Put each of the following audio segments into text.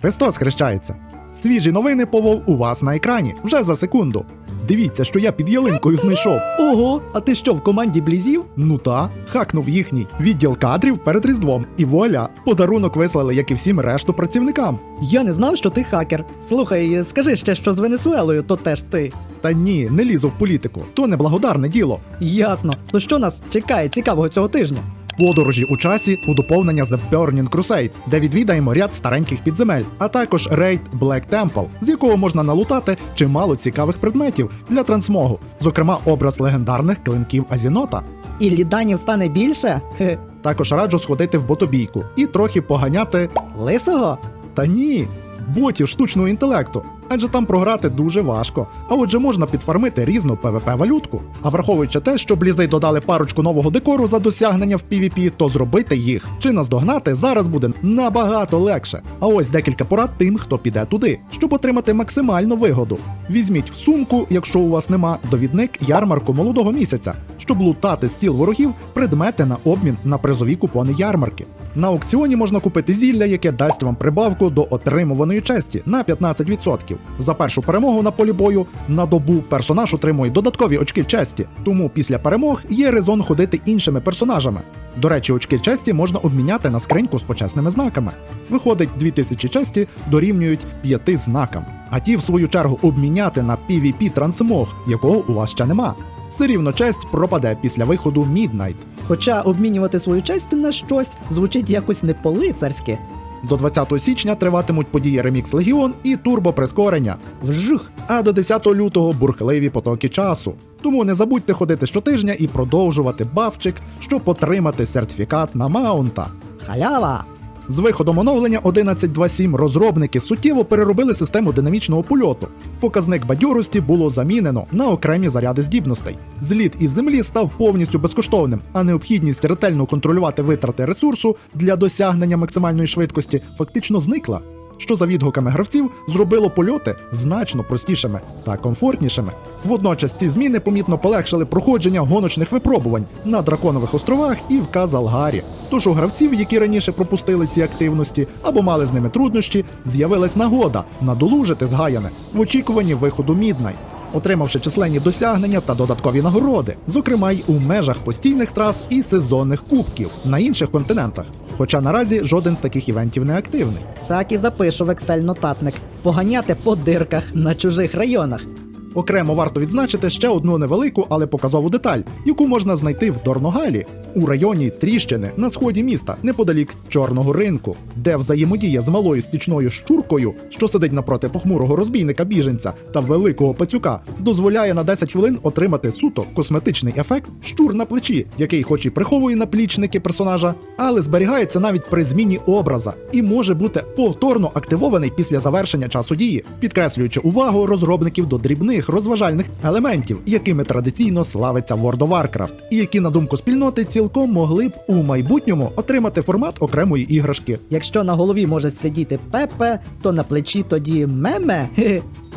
Христос хрещається. Свіжі новини повов у вас на екрані вже за секунду. Дивіться, що я під ялинкою знайшов. Ого, а ти що в команді блізів? Ну та, хакнув їхній відділ кадрів перед Різдвом. І вуаля, подарунок вислали, як і всім решту працівникам. Я не знав, що ти хакер. Слухай, скажи ще, що з Венесуелою, то теж ти. Та ні, не лізу в політику, то неблагодарне діло. Ясно. То що нас чекає цікавого цього тижня? Подорожі у часі у доповнення The Burning Crusade, де відвідаємо ряд стареньких підземель, а також рейд Black Temple, з якого можна налутати чимало цікавих предметів для трансмогу, зокрема образ легендарних клинків Азінота. І ліданів стане більше? Також раджу сходити в ботобійку і трохи поганяти. Лисого? Та ні, ботів штучного інтелекту, адже там програти дуже важко. А отже, можна підфармити різну пвп валютку. А враховуючи те, що блізей додали парочку нового декору за досягнення в PvP, то зробити їх чи наздогнати зараз буде набагато легше. А ось декілька порад тим, хто піде туди, щоб отримати максимальну вигоду. Візьміть в сумку, якщо у вас нема, довідник ярмарку молодого місяця, щоб лутати стіл ворогів предмети на обмін на призові купони ярмарки. На аукціоні можна купити зілля, яке дасть вам прибавку до отримуваної честі на 15%. За першу перемогу на полі бою на добу персонаж отримує додаткові очки честі, тому після перемог є резон ходити іншими персонажами. До речі, очки честі можна обміняти на скриньку з почесними знаками. Виходить, 2000 честі дорівнюють 5 знакам, а ті, в свою чергу, обміняти на PvP трансмог, якого у вас ще нема. Все рівно честь пропаде після виходу Midnight. Хоча обмінювати свою честь на щось звучить якось не по-лицарськи. До 20 січня триватимуть події Remix Legion і турбоприскорення. Вжух. А до 10 лютого бурхливі потоки часу. Тому не забудьте ходити щотижня і продовжувати бавчик, щоб отримати сертифікат на маунта. Халява. З виходом оновлення 11.2.7 розробники суттєво переробили систему динамічного польоту. Показник бадьорості було замінено на окремі заряди здібностей. Зліт із землі став повністю безкоштовним, а необхідність ретельно контролювати витрати ресурсу для досягнення максимальної швидкості фактично зникла. Що за відгуками гравців зробило польоти значно простішими та комфортнішими. Водночас ці зміни помітно полегшили проходження гоночних випробувань на драконових островах і в Казалгарі. Тож у гравців, які раніше пропустили ці активності або мали з ними труднощі, з'явилась нагода надолужити згаяне в очікуванні виходу Міднайт. Отримавши численні досягнення та додаткові нагороди, зокрема й у межах постійних трас і сезонних кубків на інших континентах. Хоча наразі жоден з таких івентів не активний. Так і запишу в Excel нотатник. Поганяти по дирках на чужих районах. Окремо варто відзначити ще одну невелику, але показову деталь, яку можна знайти в Дорногалі у районі Тріщини на сході міста, неподалік чорного ринку, де взаємодія з малою стічною щуркою, що сидить напроти похмурого розбійника біженця та великого пацюка, дозволяє на 10 хвилин отримати суто косметичний ефект щур на плечі, який, хоч і приховує наплічники персонажа, але зберігається навіть при зміні образа і може бути повторно активований після завершення часу дії, підкреслюючи увагу розробників до дрібних розважальних елементів, якими традиційно славиться World of Warcraft, і які, на думку спільноти, цілком могли б у майбутньому отримати формат окремої іграшки. Якщо на голові може сидіти Пепе, то на плечі тоді меме.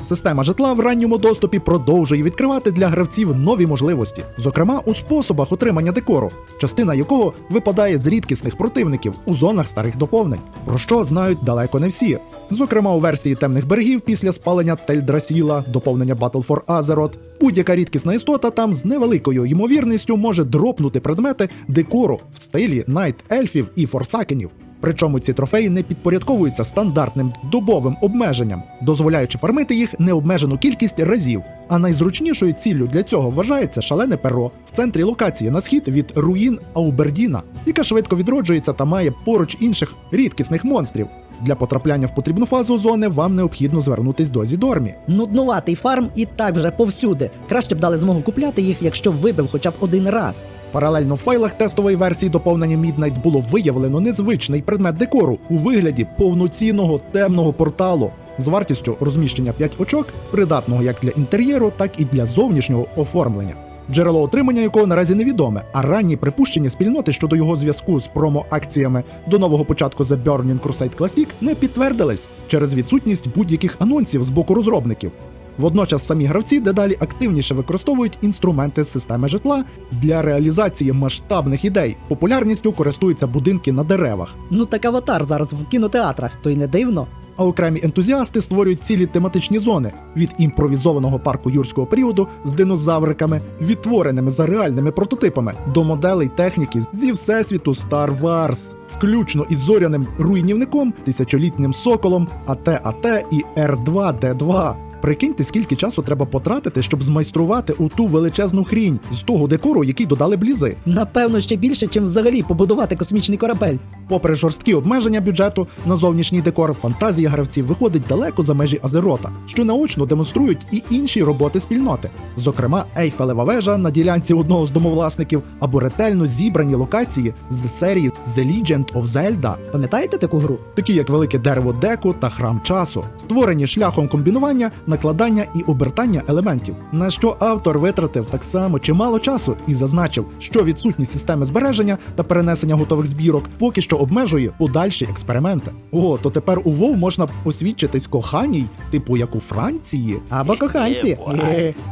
Система житла в ранньому доступі продовжує відкривати для гравців нові можливості, зокрема у способах отримання декору, частина якого випадає з рідкісних противників у зонах старих доповнень, про що знають далеко не всі. Зокрема, у версії темних берегів після спалення Тельдрасіла, доповнення Battle for Azeroth, будь-яка рідкісна істота там з невеликою ймовірністю може дропнути предмети декору в стилі найт ельфів і форсакенів. Причому ці трофеї не підпорядковуються стандартним добовим обмеженням, дозволяючи фармити їх необмежену кількість разів. А найзручнішою ціллю для цього вважається шалене перо в центрі локації на схід від руїн Аубердіна, яка швидко відроджується та має поруч інших рідкісних монстрів. Для потрапляння в потрібну фазу зони вам необхідно звернутись до Зідормі. Нуднуватий фарм і так вже повсюди. Краще б дали змогу купляти їх, якщо вибив хоча б один раз. Паралельно в файлах тестової версії доповнення Midnight було виявлено незвичний предмет декору у вигляді повноцінного темного порталу з вартістю розміщення 5 очок, придатного як для інтер'єру, так і для зовнішнього оформлення. Джерело отримання якого наразі невідоме, а ранні припущення спільноти щодо його зв'язку з промо-акціями до нового початку The Burning Crusade Classic не підтвердились через відсутність будь-яких анонсів з боку розробників. Водночас самі гравці дедалі активніше використовують інструменти з системи житла для реалізації масштабних ідей. Популярністю користуються будинки на деревах. Ну так аватар зараз в кінотеатрах, то й не дивно. А окремі ентузіасти створюють цілі тематичні зони від імпровізованого парку юрського періоду з динозавриками, відтвореними за реальними прототипами, до моделей техніки зі всесвіту Star Wars, включно із зоряним руйнівником, тисячолітнім соколом, АТ-АТ і Р2Д2. Прикиньте, скільки часу треба потратити, щоб змайструвати у ту величезну хрінь з того декору, який додали блізи. Напевно, ще більше, чим взагалі побудувати космічний корабель. Попри жорсткі обмеження бюджету на зовнішній декор, фантазія гравців виходить далеко за межі Азерота, що наочно демонструють і інші роботи спільноти, зокрема Ейфелева вежа на ділянці одного з домовласників або ретельно зібрані локації з серії The Legend of Zelda, Пам'ятаєте таку гру? такі як велике дерево деку та храм часу, створені шляхом комбінування, накладання і обертання елементів, на що автор витратив так само чимало часу і зазначив, що відсутність системи збереження та перенесення готових збірок поки що обмежує подальші експерименти. О, то тепер у WoW можна освідчитись коханій, типу як у Франції. Або коханці.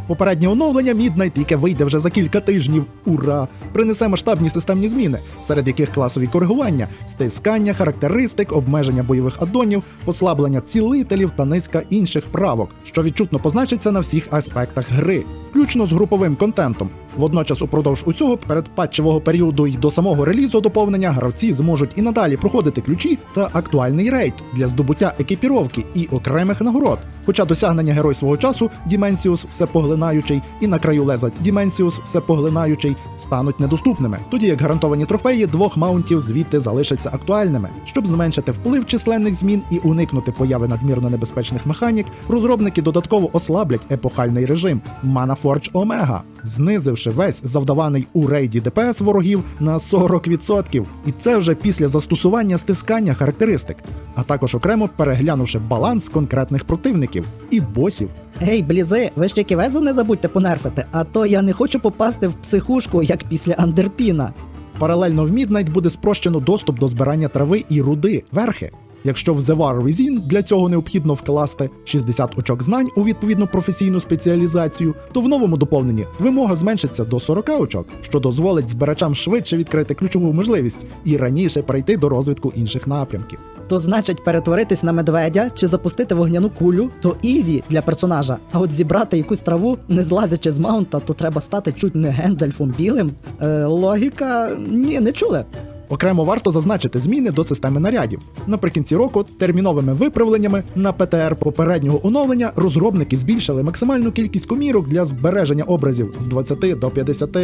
Попереднє оновлення Midnight, яке вийде вже за кілька тижнів. Ура! Принесе масштабні системні зміни, серед яких класові коригування, стискання, характеристик, обмеження бойових аддонів, послаблення цілителів та низка інших правок, що відчутно позначиться на всіх аспектах гри, включно з груповим контентом. Водночас, упродовж усього передпатчевого періоду і до самого релізу доповнення гравці зможуть і надалі проходити ключі та актуальний рейд для здобуття екіпіровки і окремих нагород. Хоча досягнення герой свого часу Діменсіус всепоглинаючий і на краю леза Діменсіус всепоглинаючий стануть недоступними, тоді як гарантовані трофеї двох маунтів звідти залишаться актуальними. Щоб зменшити вплив численних змін і уникнути появи надмірно небезпечних механік, розробники додатково ослаблять епохальний режим Mana Forge Omega, знизивши весь завдаваний у рейді ДПС ворогів на 40%. І це вже після застосування стискання характеристик, а також окремо переглянувши баланс конкретних противників і босів. Гей, блізи, ви ще ківезу не забудьте понерфити, а то я не хочу попасти в психушку, як після Андерпіна. Паралельно в Midnight буде спрощено доступ до збирання трави і руди верхи. Якщо в War Within для цього необхідно вкласти 60 очок знань у відповідну професійну спеціалізацію, то в новому доповненні вимога зменшиться до 40 очок, що дозволить збирачам швидше відкрити ключову можливість і раніше перейти до розвитку інших напрямків. То значить перетворитись на медведя чи запустити вогняну кулю, то ізі для персонажа. А от зібрати якусь траву, не злазячи з маунта, то треба стати чуть не Гендальфом білим. Е, логіка ні, не чули. Окремо варто зазначити зміни до системи нарядів. Наприкінці року терміновими виправленнями на ПТР попереднього оновлення розробники збільшили максимальну кількість комірок для збереження образів з 20 до 50.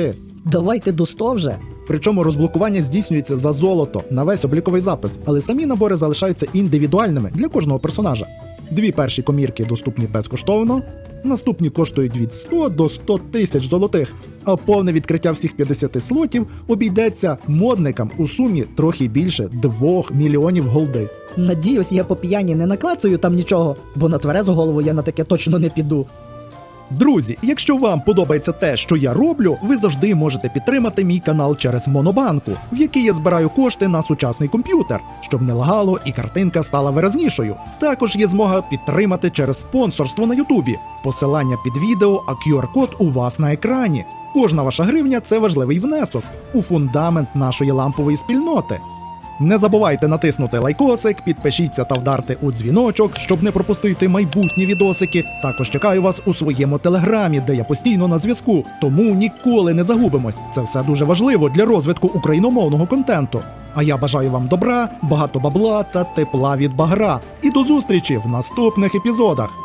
Давайте до 100 вже. Причому розблокування здійснюється за золото на весь обліковий запис, але самі набори залишаються індивідуальними для кожного персонажа. Дві перші комірки доступні безкоштовно, наступні коштують від 100 до 100 тисяч золотих, а повне відкриття всіх 50 слотів обійдеться модникам у сумі трохи більше 2 мільйонів голди. Надіюсь, я по п'яні не наклацаю там нічого, бо на тверезу голову я на таке точно не піду. Друзі, якщо вам подобається те, що я роблю, ви завжди можете підтримати мій канал через Монобанку, в який я збираю кошти на сучасний комп'ютер, щоб не лагало і картинка стала виразнішою. Також є змога підтримати через спонсорство на Ютубі. Посилання під відео, а QR-код у вас на екрані. Кожна ваша гривня це важливий внесок у фундамент нашої лампової спільноти. Не забувайте натиснути лайкосик, підпишіться та вдарте у дзвіночок, щоб не пропустити майбутні відосики. Також чекаю вас у своєму телеграмі, де я постійно на зв'язку. Тому ніколи не загубимось. Це все дуже важливо для розвитку україномовного контенту. А я бажаю вам добра, багато бабла та тепла від багра. І до зустрічі в наступних епізодах.